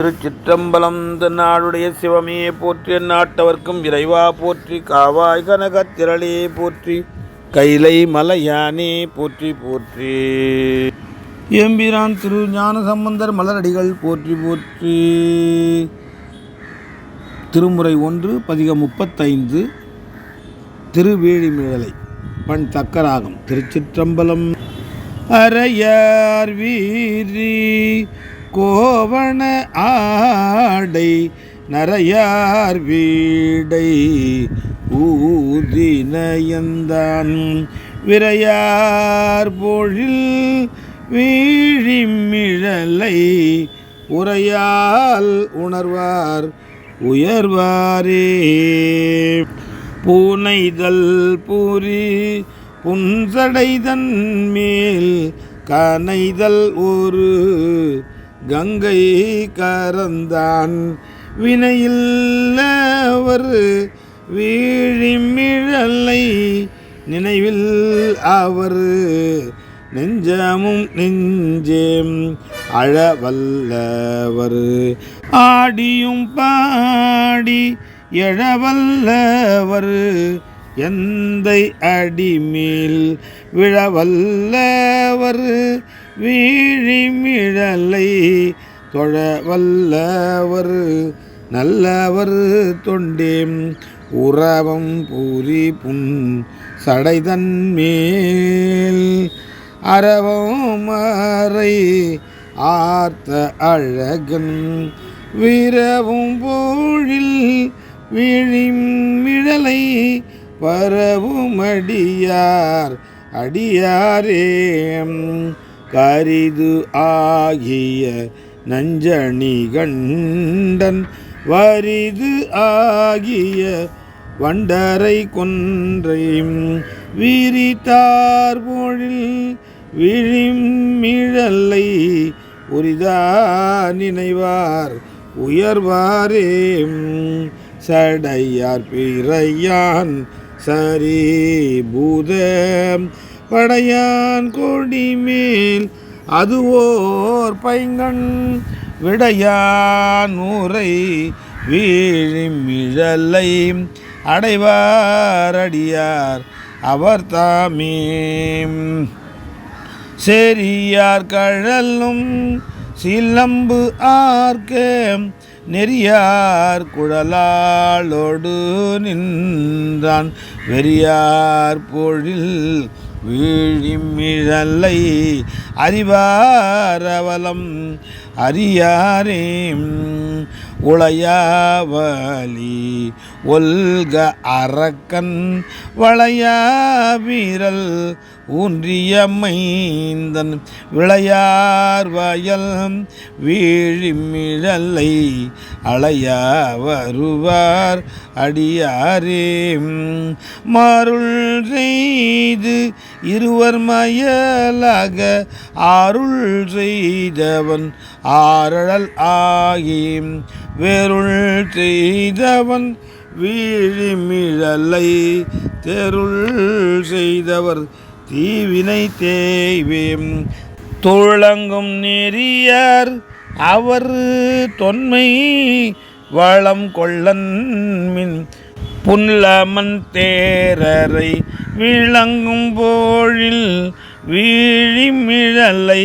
திருச்சிற்றம்பலம் நாடுடைய சிவமே போற்றி நாட்டவர்க்கும் இறைவா போற்றி காவாய் கனகத் திரளே போற்றி கைலை மலையானே போற்றி போற்றி. எம்பிரான் திரு ஞான சம்பந்தர் மலரடிகள் போற்றி போற்றி. திருமுறை ஒன்று பதிகம் முப்பத்தைந்து திருவேழிமிழலை பண் தக்கராகம் திருச்சிற்றம்பலம். அரையார் வீரி கோவண ஆடை நரையார் வீடை ஊதினயந்தான் விரையார் பொழில் வீழிமிழலை உரையால் உணர்வார் உயர்வாரே. பூனைதல் பூரி புன்சடைதன் மேல் கனைதல் ஒரு கங்கை கரந்தான். வினையில்லவர் வீழிமிழலை நினைவில் அவர் நெஞ்சமும் நெஞ்சேம் அழவல்லவர். ஆடியும் பாடி எழவல்லவர். எந்தை அடிமேல் விழவல்லவர். வீழிமிழலை தொழ வல்லவர் நல்லவர் தொண்டேம். உறவம் பூரி புன் சடைதன் மேல். அறவும் மறை ஆர்த்த அழகன். வீரவும் போழில் விழிமிழலை பரவும் அடியார் அடியாரே கரிது ஆகிய நஞ்சணி கண்டன் வரிது ஆகிய வண்டரை கொன்றையும் விரித்தார் பொழில் விழிமிழலை உரிதா நினைவார் உயர்வாரே. சடையார் பிறையான் சரி பூதம் படையான் கொடி மேல் அதுவோர் பைங்கண். விடையான் ஊரை வீழிமிழலை அடைவாரடியார் அவர் தாமே சேரியார் கழலும் சிலம்பு ஆர்க்க நெறியார் குழலாளோடு நின்றான். வெறியார் பொழில் வீழிமிழலை அறிவாரவலம் அறியாரேம் உளையாவலி ஒல்க அரக்கன் வளையா வீரல் ஊன்றியமைந்தன் விளையார் வயல் வீழிமிழலை அழையா வருவார் அடியாரே. மருள் செய்து இருவர் மயலாக அருள் செய்தவன் ஆரழல் ஆகி வேருள் செய்தவன் வீழிமிழலை தெருள் செய்தவர் தீவினை தேய்வேம். துளங்கும் நெறியார் அவர் தொன்மை வளம் கொள்ளன் மின். புன்லமன் தேரரை விளங்கும் போழில் வீழிமிழலை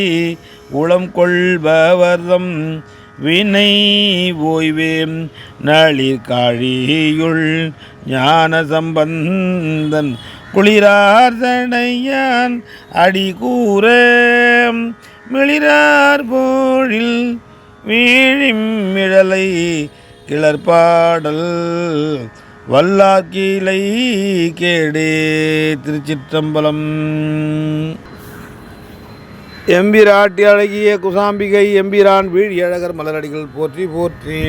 உளம் கொள்பவர்தம் வினை ஓய்வேம். நளிர் காழியுள் ஞான சம்பந்தன் குளிரார் தடையான் அடி மிளிரார் போழில் வீழிமிழலை கிளர்பாடல் வல்லார்கீழை கேடே திருச்சிற்றம்பலம். எம்பிராட்டி அழகிய குசாம்பிகை எம்பிரான் வீழ் அழகர் மலரடிகள் போற்றி போற்றி.